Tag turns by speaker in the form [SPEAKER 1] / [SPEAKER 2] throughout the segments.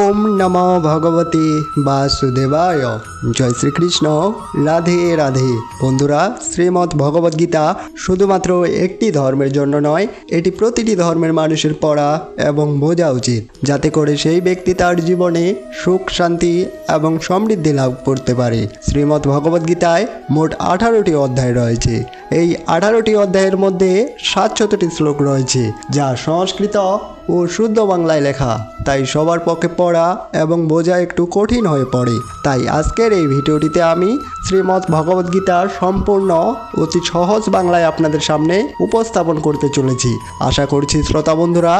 [SPEAKER 1] ওম নম ভগবতে বাসুদেবায়। জয় শ্রীকৃষ্ণ। রাধে রাধে। বন্ধুরা, শ্রীমৎ ভগবদ গীতা শুধুমাত্র একটি ধর্মের জন্য নয়, এটি প্রতিটি ধর্মের মানুষের পড়া এবং বোঝা উচিত, যাতে করে সেই ব্যক্তি তার জীবনে সুখ, শান্তি এবং সমৃদ্ধি লাভ করতে পারে। শ্রীমৎ ভগবদ গীতায় মোট আঠারোটি অধ্যায় রয়েছে। এই আঠারোটি অধ্যায়ের মধ্যে সাতশতটি শ্লোক রয়েছে, যা সংস্কৃত ও শুদ্ধ বাংলায় লেখা, তাই সবার পক্ষে পড়া এবং বোঝা একটু কঠিন হয়ে পড়ে। তাই আজকের এই ভিডিওটিতে আমি শ্রীমৎ ভগবদ্গীতার সম্পূর্ণ অতি সহজ বাংলায় আপনাদের সামনে উপস্থাপন করতে চলেছি। আশা করছি শ্রোতা বন্ধুরা,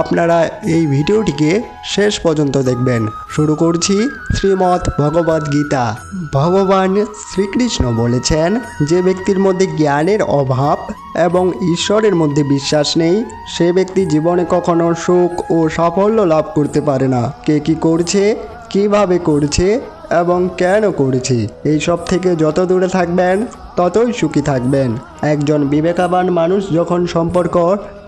[SPEAKER 1] আপনারা এই ভিডিওটিকে শেষ পর্যন্ত দেখবেন। শুরু করছি শ্রীমৎ ভগবদ্গীতা ভগবান শ্রীকৃষ্ণ বলেছেন, যে ব্যক্তির মধ্যে জ্ঞানের অভাব এবং ঈশ্বরের মধ্যে বিশ্বাস নেই, সে ব্যক্তি জীবনে কখনো সুখ ও সাফল্য লাভ করতে পারে না। কে কি করছে, কীভাবে করছে এবং কেন করছে, এই সব থেকে যত দূরে থাকবেন, ততই সুখী থাকবেন। একজন বিবেকাবান মানুষ যখন সম্পর্ক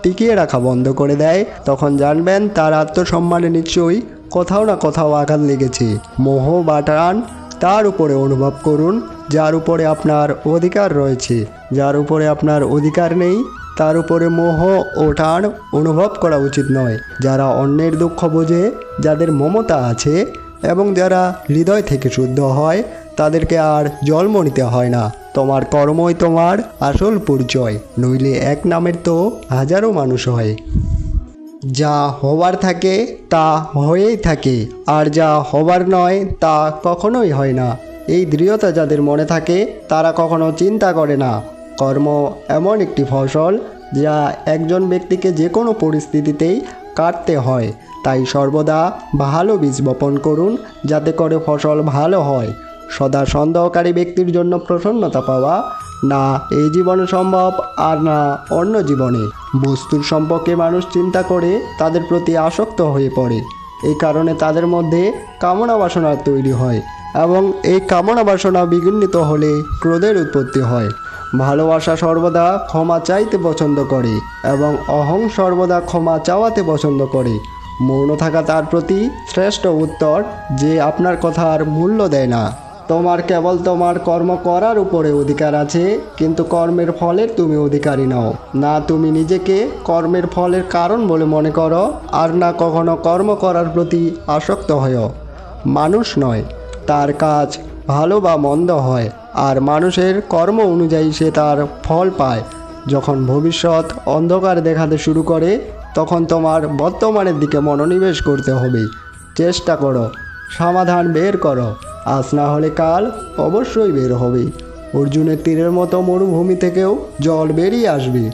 [SPEAKER 1] টিকিয়ে রাখা বন্ধ করে দেয়, তখন জানবেন তার আত্মসম্মানে নিশ্চয়ই কোথাও না কোথাও আঘাত লেগেছে। মোহ বা টান তার উপরে অনুভব করুন, যার উপরে আপনার অধিকার রয়েছে। যার উপরে আপনার অধিকার নেই তার উপরে মোহ ও টান অনুভব করা উচিত নয়। যারা অন্যের দুঃখ বোঝে, যাদের মমতা আছে এবং যারা হৃদয় থেকে শুদ্ধ হয়, তাদেরকে আর জন্ম নিতে হয় না। তোমার কর্মই তোমার আসল পরিচয়, নইলে এক নামের তো হাজারো মানুষ হয়। যা হবার থাকে, তা হয়েই থাকে, আর যা হবার নয়, তা কখনোই হয় না। এই দৃঢ়তা যাদের মনে থাকে, তারা কখনো চিন্তা করে না। কর্ম এমন একটি ফসল যা একজন ব্যক্তিকে যে কোনো পরিস্থিতিতেই কাটতে হয়। তাই সর্বদা ভালো বীজ বপন করুন, যাতে করে ফসল ভালো হয়। সদা সন্দেহকারী ব্যক্তির জন্য প্রসন্নতা পাওয়া না এই জীবনে সম্ভব, আর না অন্য জীবনে। বস্তুর সম্পর্কে মানুষ চিন্তা করে তাদের প্রতি আসক্ত হয়ে পড়ে। এই কারণে তাদের মধ্যে কামনা বাসনা তৈরি হয় এবং এই কামনা বাসনা বিঘ্নিত হলে ক্রোধের উৎপত্তি হয়। ভালোবাসা সর্বদা ক্ষমা চাইতে পছন্দ করে এবং অহং সর্বদা ক্ষমা চাওয়াতে পছন্দ করে। মৌন থাকা তার প্রতি শ্রেষ্ঠ উত্তর যে আপনার কথার মূল্য দেয় না। তোমার কেবল তোমার কর্ম করার উপরে অধিকার আছে, কিন্তু কর্মের ফলের তুমি অধিকারী নও। না তুমি নিজেকে কর্মের ফলের কারণ বলে মনে করো, আর না কখনো কর্ম করার প্রতি আসক্ত হও মানুষ নয়, তার কাজ ভালো বা মন্দ হয়। আর মানুষের কর্ম অনুযায়ী সে তার ফল পায়। যখন ভবিষ্যৎ অন্ধকার দেখাতে শুরু করে, তখন তোমার বর্তমানের দিকে মনোনিবেশ করতে হবে। চেষ্টা করো, সমাধান বের করো। আজ না হলে কাল অবশ্যই বের হবে। অর্জুনের তীরের মতো মরুভূমি থেকেও জল বেরিয়ে আসবে।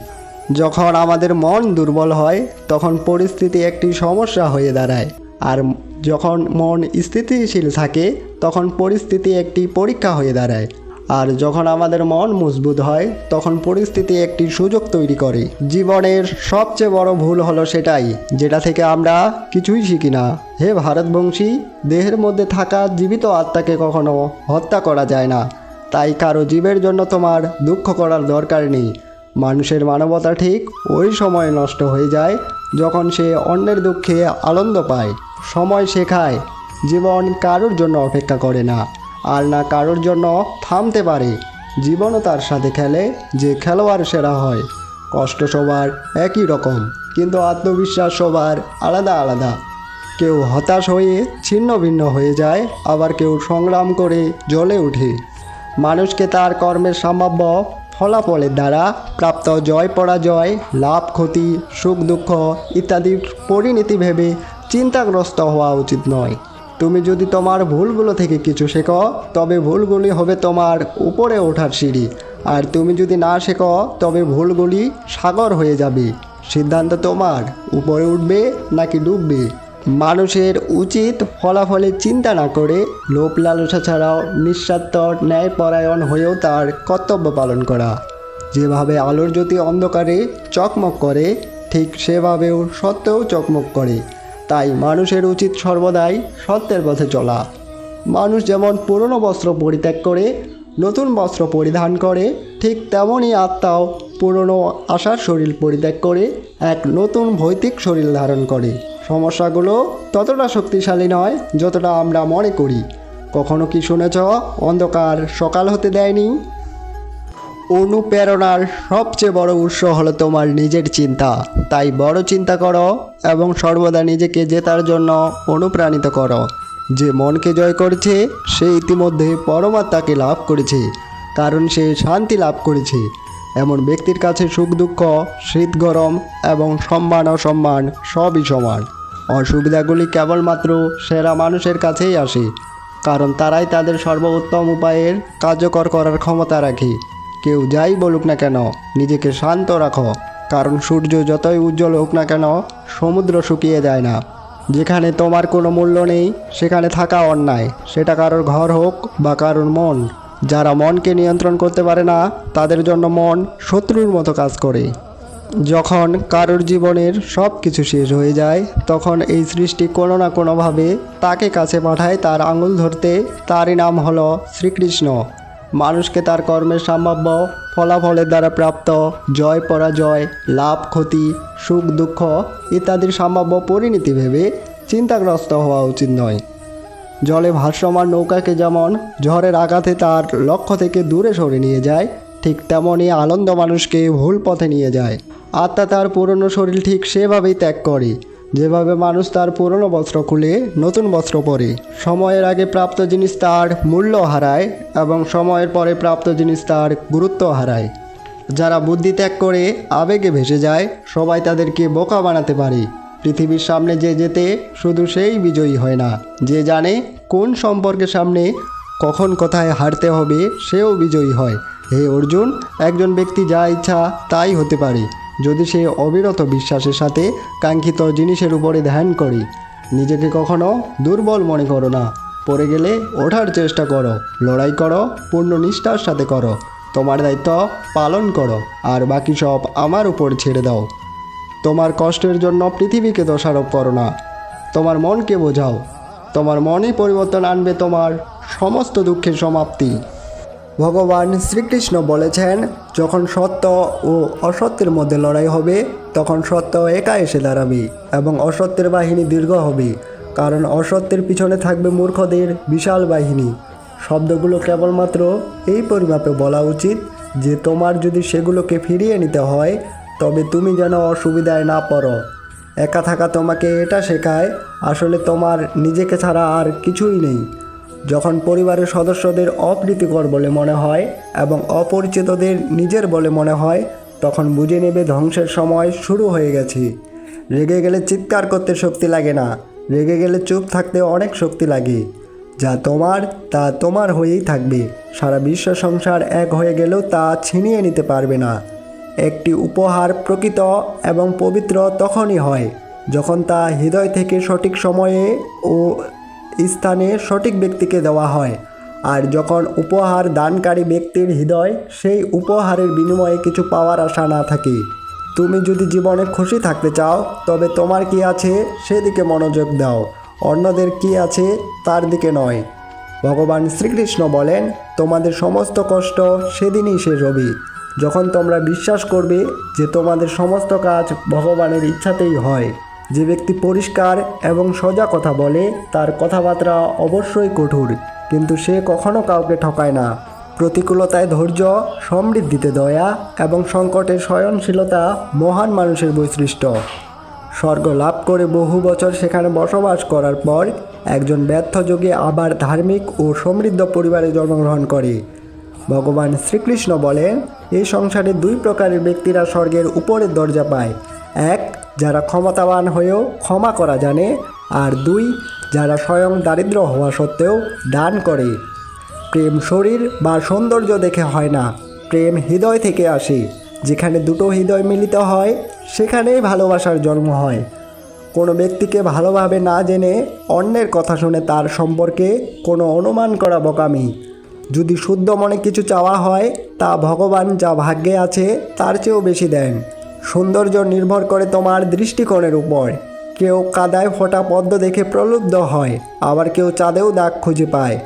[SPEAKER 1] যখন আমাদের মন দুর্বল হয়, তখন পরিস্থিতি একটি সমস্যা হয়ে দাঁড়ায়। আর যখন মন স্থিতিশীল থাকে, তখন পরিস্থিতি একটি পরীক্ষা হয়ে দাঁড়ায়। আর যখন আমাদের মন মজবুত হয়, তখন পরিস্থিতি একটি সুযোগ তৈরি করে। জীবনের সবচেয়ে বড় ভুল হলো সেটাই, যেটা থেকে আমরা কিছুই শিখি না। হে ভারতবংশী, দেহের মধ্যে থাকা জীবিত আত্মাকে কখনো হত্যা করা যায় না। তাই কারও জীবের জন্য তোমার দুঃখ করার দরকার নেই। মানুষের মানবতা ঠিক ওই সময় নষ্ট হয়ে যায়, যখন সে অন্যের দুঃখে আনন্দ পায়। সময় শেখায়, জীবন কারোর জন্য অপেক্ষা করে না। আর না কারোর জন্য থামতে পারে। জীবনও তার সাথে খেলে, যে খেলোয়াড় সেরা হয়। কষ্ট সবার একই রকম, কিন্তু আত্মবিশ্বাস সবার আলাদা আলাদা। কেউ হতাশ হয়ে ছিন্ন ভিন্ন হয়ে যায়, আবার কেউ সংগ্রাম করে জ্বলে ওঠে। মানুষকে তার কর্মের সম্ভাব্য ফলাফলের দ্বারা প্রাপ্ত জয় পরাজয়, লাভ, ক্ষতি, সুখ, দুঃখ ইত্যাদি পরিণতি ভেবে চিন্তাগ্রস্ত হওয়া উচিত নয়। তুমি যদি তোমার ভুলগুলো থেকে কিছু শেখো, তবে ভুলগুলি হবে তোমার উপরে ওঠার সিঁড়ি। আর তুমি যদি না শেখো, তবে ভুলগুলি সাগর হয়ে যাবে। সিদ্ধান্ত তোমার, উপরে উঠবে নাকি ডুববে? মানুষের উচিত ফলাফলে চিন্তা না করে লোভ লালসা ছাড়াও নিঃস্বার্থ ন্যায়পরায়ণ হয়েও তার কর্তব্য পালন করা। যেভাবে আলোর জ্যোতি অন্ধকারে চকমক করে, ঠিক সেভাবেও সত্যও চকমক করে। তাই মানুষের উচিত সর্বদাই সত্যের পথে চলা। মানুষ যেমন পুরনো বস্ত্র পরিত্যাগ করে, নতুন বস্ত্র পরিধান করে, ঠিক তেমনই আত্মাও পুরনো আশার শরীর পরিত্যাগ করে, এক নতুন ভৌতিক শরীর ধারণ করে। সমস্যাগুলো ততটা শক্তিশালী নয় যতটা আমরা মনে করি। কখনো কি শুনেছ, অন্ধকার সকাল হতে দেয়নি? অনুপ্রেরণার সবচেয়ে বড় উৎস হলো তোমার নিজের চিন্তা। তাই বড় চিন্তা করো এবং সর্বদা নিজেকে জেতার জন্য অনুপ্রাণিত করো। যে মনকে জয় করেছে, সে ইতিমধ্যে পরমাত্মাকে লাভ করেছে, কারণ সে শান্তি লাভ করেছে। এমন ব্যক্তির কাছে সুখ, দুঃখ, শীত, গরম এবং সম্মান, অসম্মান সবই সমান। অসুবিধাগুলি কেবলমাত্র সেরা মানুষের কাছেই আসে, কারণ তারাই তাদের সর্বোত্তম উপায়ের কার্যকর করার ক্ষমতা রাখে। কেউ যাই বলুক না কেন, নিজেকে শান্ত রাখো। কারণ সূর্য যতই উজ্জ্বল হোক না কেন, সমুদ্র শুকিয়ে যায় না। যেখানে তোমার কোনো মূল্য নেই, সেখানে থাকা অন্যায়। সেটা কারোর ঘর হোক বা কারোর মন। যারা মনকে নিয়ন্ত্রণ করতে পারে না, তাদের জন্য মন শত্রুর মতো কাজ করে। যখন কারোর জীবনের সব কিছু শেষ হয়ে যায়, তখন এই সৃষ্টি কোনো না কোনোভাবে তাকে কাছে পাঠায় তার আঙুল ধরতে। তারই নাম হলো শ্রীকৃষ্ণ। মানুষকে তার কর্মের সম্ভাব্য ফলাফলের দ্বারা প্রাপ্ত জয়, পরাজয়, লাভ, ক্ষতি, সুখ, দুঃখ ইত্যাদির সম্ভাব্য পরিণতি ভেবে চিন্তাগ্রস্ত হওয়া উচিত নয়। জলে ভাসমান নৌকাকে যেমন ঝড়ের আঘাতে তার লক্ষ্য থেকে দূরে সরে নিয়ে যায়, ঠিক তেমনই আনন্দ মানুষকে ভুল পথে নিয়ে যায়। আত্মা তার পুরনো শরীর ঠিক সেভাবেই ত্যাগ করে। যেভাবে মানুষ তার পুরনো বস্ত্র খুলে নতুন বস্ত্র পরে, সময়ের আগে প্রাপ্ত জিনিস তার মূল্য হারায় এবং সময়ের পরে প্রাপ্ত জিনিস তার গুরুত্ব হারায়। যারা বুদ্ধি ত্যাগ করে আবেগে ভেসে যায়, সবাই তাদেরকে বোকা বানাতে পারে। পৃথিবীর সামনে যে যেতে, শুধু সেই বিজয়ী হয় না। যে জানে কোন সম্পর্কের সামনে কখন কোথায় হারতে হবে, সেও বিজয়ী হয়। হে অর্জুন, একজন ব্যক্তি যা ইচ্ছা তাই হতে পারে। যদি সে অবিরত বিশ্বাসের সাথে কাঙ্ক্ষিত জিনিসের উপরে ধ্যান করি, নিজেকে কখনো দুর্বল মনে করো না। পড়ে গেলে ওঠার চেষ্টা করো, লড়াই করো, পূর্ণ নিষ্ঠার সাথে করো। তোমার দায়িত্ব পালন করো, আর বাকি সব আমার উপর ছেড়ে দাও। তোমার কষ্টের জন্য পৃথিবীকে দোষারোপ করো না। তোমার মনকে বোঝাও। তোমার মনই পরিবর্তন আনবে তোমার সমস্ত দুঃখের সমাপ্তি। ভগবান শ্রীকৃষ্ণ বলেছেন, যখন সত্য ও অসত্যের মধ্যে লড়াই হবে, তখন সত্য একা এসে দাঁড়াবে এবং অসত্যের বাহিনী দীর্ঘ হবে, কারণ অসত্যের পিছনে থাকবে মূর্খদের বিশাল বাহিনী। শব্দগুলো কেবলমাত্র এই পরিমাপে বলা উচিত যে, তোমার যদি সেগুলোকে ফিরিয়ে নিতে হয়, তবে তুমি যেন অসুবিধায় না পড়ো। একা থাকা তোমাকে এটা শেখায়, আসলে তোমার নিজেকে ছাড়া আর কিছুই নেই। যখন পরিবারের সদস্যদের অপ্রীতিকর বলে মনে হয় এবং অপরিচিতদের নিজের বলে মনে হয়, তখন বুঝে নেবে ধ্বংসের সময় শুরু হয়ে গেছে। রেগে গেলে চিৎকার করতে শক্তি লাগে না। রেগে গেলে চুপ থাকতে অনেক শক্তি লাগে। যা তোমার, তা তোমার হয়েই থাকবে। সারা বিশ্ব সংসার এক হয়ে গেলেও তা ছিনিয়ে নিতে পারবে না। একটি উপহার প্রকৃত এবং পবিত্র তখনই হয়, যখন তা হৃদয় থেকে সঠিক সময়ে ও স্থানে সঠিক ব্যক্তিকে দেওয়া হয়। আর যখন উপহার দানকারী ব্যক্তির হৃদয়, সেই উপহারের বিনিময়ে কিছু পাওয়ার আশা না থাকে। তুমি যদি জীবনে খুশি থাকতে চাও, তবে তোমার কি আছে সেদিকে মনোযোগ দাও, অন্যদের কি আছে তার দিকে নয়। ভগবান শ্রীকৃষ্ণ বলেন, তোমাদের সমস্ত কষ্ট সেদিনই শেষ হবে। যখন তোমরা বিশ্বাস করবে যে তোমাদের সমস্ত কাজ ভগবানের ইচ্ছাতেই হয়। যে ব্যক্তি পরিষ্কার এবং সোজা কথা বলে, তার কথাবার্তা অবশ্যই কঠোর, কিন্তু সে কখনো কাউকে ঠকায় না। প্রতিকূলতায় ধৈর্য, সমৃদ্ধিতে দয়া এবং সংকটে সহনশীলতা মহান মানুষের বৈশিষ্ট্য। স্বর্গ লাভ করে বহু বছর সেখানে বসবাস করার পর, একজন ব্যর্থ যোগে আবার ধার্মিক ও সমৃদ্ধ পরিবারে জন্মগ্রহণ করে। ভগবান শ্রীকৃষ্ণ বলেন, এই সংসারে দুই প্রকারের ব্যক্তিরা স্বর্গের উপরের দরজা পায়। যারা ক্ষমতাবান হয়েও ক্ষমা করা জানে আর দুই, যারা স্বয়ং দারিদ্র হওয়া সত্ত্বেও দান করে। প্রেম শরীর বা সৌন্দর্য দেখে হয় না। প্রেম হৃদয় থেকে আসে। যেখানে দুটো হৃদয় মিলিত হয়, সেখানেই ভালোবাসার জন্ম হয়। কোনো ব্যক্তিকে ভালোভাবে না জেনে অন্যের কথা শুনে তার সম্পর্কে কোনো অনুমান করা বোকামি। যদি শুদ্ধ মনে কিছু চাওয়া হয়, তা ভগবান যা ভাগ্যে আছে, তার চেয়েও বেশি দেন। সৌন্দর্য নির্ভর করে তোমার দৃষ্টিকোণের উপর। কেউ কাদায় ফোটা পদ্ম দেখে প্রলুব্ধ হয়, আবার কেউ চাঁদেও দাগ খুঁজে পায়।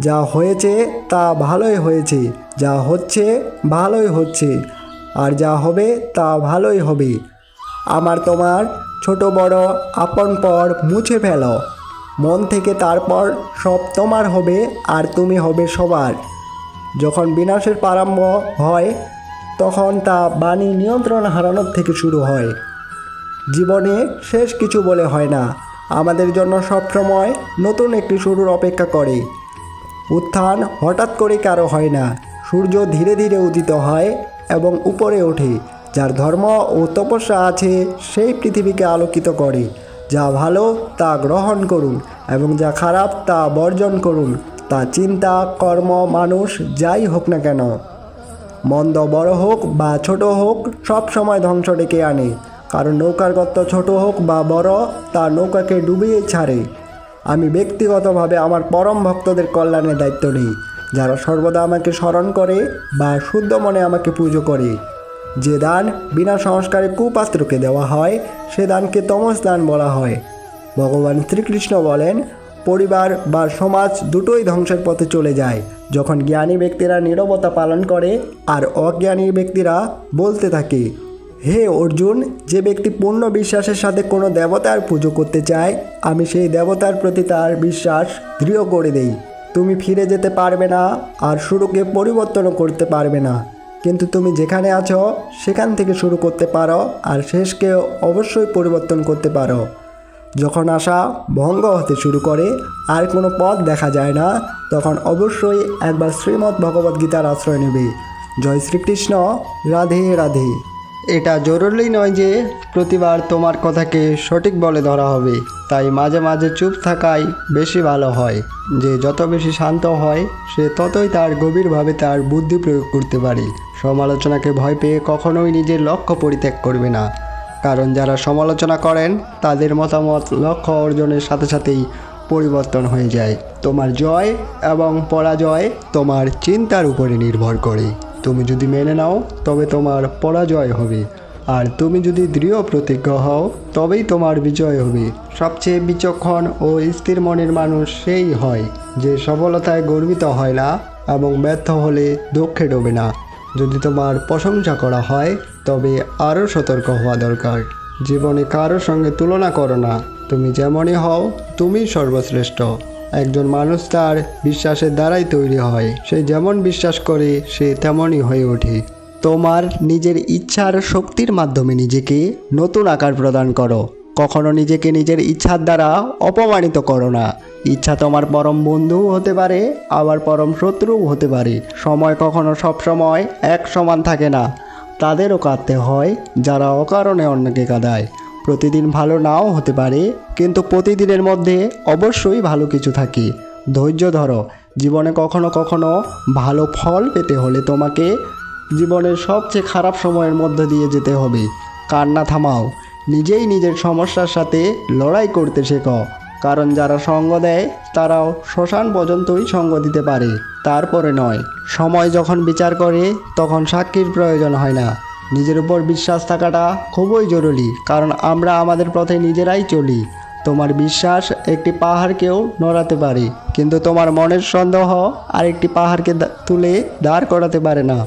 [SPEAKER 1] যা হয়েছে তা ভালোই হয়েছে, যা হচ্ছে ভালোই হচ্ছে, আর যা হবে তা ভালোই হবে। আমার তোমার ছোট বড় আপন পর মুছে ফেলো। মন থেকে তারপর সব তোমার হবে, আর তুমি হবে সবার। যখন বিনাশের প্রারম্ভ হয় তখন তা বাণী নিয়ন্ত্রণ হারানোর থেকে শুরু হয়। জীবনে শেষ কিছু বলে হয় না। আমাদের জন্য সবসময় নতুন একটি শুরুর অপেক্ষা করে। উত্থান হঠাৎ করে কারও হয় না। সূর্য ধীরে ধীরে উদিত হয় এবং উপরে ওঠে, যার ধর্ম ও তপস্যা আছে সেই পৃথিবীকে আলোকিত করে, যা ভালো তা গ্রহণ করুন এবং যা খারাপ তা বর্জন করুন। তা চিন্তা, কর্ম, মানুষ, যাই হোক না কেন। মন্দ বড় হোক বা ছোট হোক, সব সময় ধ্বংস ডেকে আনে। কারণ নৌকার গর্ত ছোট হোক বা বড়, তা নৌকাকে ডুবিয়ে ছাড়ে। আমি ব্যক্তিগতভাবে আমার পরম ভক্তদের কল্যাণের দায়িত্ব নিই, যারা সর্বদা আমাকে স্মরণ করে বা শুদ্ধ মনে আমাকে পুজো করে। যে দান বিনা সংস্কারে কুপাত্রকে দেওয়া হয়, সে দানকে তমস দান বলা হয়। ভগবান শ্রীকৃষ্ণ বলেন পরিবার বা সমাজ দুটোই ধ্বংসের পথে চলে যায়। যখন জ্ঞানী ব্যক্তিরা নীরবতা পালন করে আর অজ্ঞানী ব্যক্তিরা বলতে থাকে, হে অর্জুন, যে ব্যক্তি পূর্ণ বিশ্বাসের সাথে কোনো দেবতার পুজো করতে চায়, আমি সেই দেবতার প্রতি তার বিশ্বাস দৃঢ় করে দেই। তুমি ফিরে যেতে পারবে না আর শুরুকে পরিবর্তনও করতে পারবে না। কিন্তু তুমি যেখানে আছো, সেখান থেকে শুরু করতে পারো আর শেষকে অবশ্যই পরিবর্তন করতে পারো। যখন আশা ভঙ্গ হতে শুরু করে আর কোনো পথ দেখা যায় না, তখন অবশ্যই একবার শ্রীমদ্ ভগবদ্গীতার আশ্রয় নেবে। জয় শ্রীকৃষ্ণ। রাধে রাধে। এটা জরুরি নয় যে প্রতিবার তোমার কথাকে সঠিক বলে ধরা হবে, তাই মাঝে মাঝে চুপ থাকাই বেশি ভালো হয়। যে যত বেশি শান্ত হয়, সে ততই তার গভীরভাবে তার বুদ্ধি প্রয়োগ করতে পারে। সমালোচনাকে ভয় পেয়ে কখনোই নিজের লক্ষ্য পরিত্যাগ করবে না। কারণ যারা সমালোচনা করেন, তাদের মতামত লক্ষ্য অর্জনের সাথে সাথেই পরিবর্তন হয়ে যায়। তোমার জয় এবং পরাজয় তোমার চিন্তার উপরে নির্ভর করে। তুমি যদি মেনে নাও, তবে তোমার পরাজয় হবে। আর তুমি যদি দৃঢ় প্রতিজ্ঞ হও, তবেই তোমার বিজয় হবে। সবচেয়ে বিচক্ষণ ও স্থির মনের মানুষ সেই হয়, যে সফলতায় গর্বিত হয় না এবং ব্যর্থ হলে দুঃখে ডোবে না। যদি তোমার প্রশংসা করা হয় তবে আরও সতর্ক হওয়া দরকার। জীবনে কারোর সঙ্গে তুলনা করো না। তুমি যেমনই হও, তুমি সর্বশ্রেষ্ঠ। একজন মানুষ তার বিশ্বাসের দ্বারাই তৈরি হয়। সে যেমন বিশ্বাস করে, সে তেমনই হয়ে ওঠে। তোমার নিজের ইচ্ছার শক্তির মাধ্যমে নিজেকে নতুন আকার প্রদান করো। কখনো নিজেকে নিজের ইচ্ছার দ্বারা অপমানিত করো না। ইচ্ছা তোমার পরম বন্ধু হতে পারে, আবার পরম শত্রুও হতে পারে। সময় কখনো সব সময় এক সমান থাকে না। তাদেরও কাঁদতে হয়, যারা অকারণে অন্যকে কাঁদায়। প্রতিদিন ভালো নাও হতে পারে, কিন্তু প্রতিদিনের মধ্যে অবশ্যই ভালো কিছু থাকে। ধৈর্য ধরো, জীবনে কখনো কখনো ভালো ফল পেতে হলে তোমাকে জীবনের সবচেয়ে খারাপ সময়ের মধ্যে দিয়ে যেতে হবে। কান্না থামাও, নিজেই নিজের সমস্যার সাথে লড়াই করতে শেখো। কারণ যারা সঙ্গ দেয়, তারাও শ্মশান পর্যন্তই সঙ্গ দিতে পারে। তারপরে নয়, সময় যখন বিচার করে, তখন সাক্ষীর প্রয়োজন হয় না। নিজের উপর বিশ্বাস থাকাটা খুবই জরুরি, কারণ আমরা আমাদের পথে নিজেরাই চলি। তোমার বিশ্বাস একটি পাহাড়কেও নড়াতে পারে, কিন্তু তোমার মনের সন্দেহ আরেকটি পাহাড়কে তুলে দাঁড় করাতে পারে না।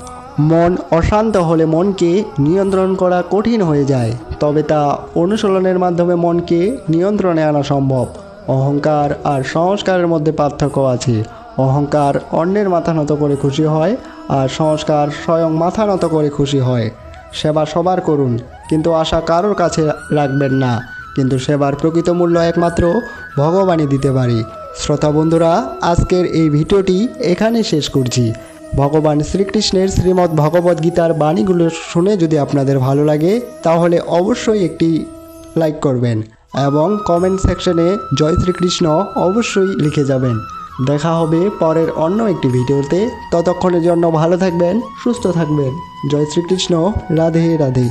[SPEAKER 1] মন অশান্ত হলে মনকে নিয়ন্ত্রণ করা কঠিন হয়ে যায়, তবে তা অনুশীলনের মাধ্যমে মনকে নিয়ন্ত্রণে আনা সম্ভব। অহংকার আর সংস্কারের মধ্যে পার্থক্য আছে। অহংকার অন্যের মাথা নত করে খুশি হয় আর সংস্কার স্বয়ং মাথা নত করে খুশি হয়। সেবা সবার করুন, কিন্তু আশা কারোর কাছে রাখবেন না। কিন্তু সেবার প্রকৃত মূল্য একমাত্র ভগবানই দিতে পারে। শ্রোতা বন্ধুরা, আজকের এই ভিডিওটি এখানে শেষ করছি। ভগবান শ্রীকৃষ্ণের শ্রীমদ্ ভগবদ্ গীতার বাণীগুলো শুনে যদি আপনাদের ভালো লাগে, তাহলে অবশ্যই একটি লাইক করবেন। এবং কমেন্ট সেকশনে জয় শ্রীকৃষ্ণ অবশ্যই লিখে যাবেন। দেখা হবে পরের অন্য একটি ভিডিওতে। ততক্ষণের জন্য ভালো থাকবেন, সুস্থ থাকবেন। জয় শ্রীকৃষ্ণ, রাধে রাধে।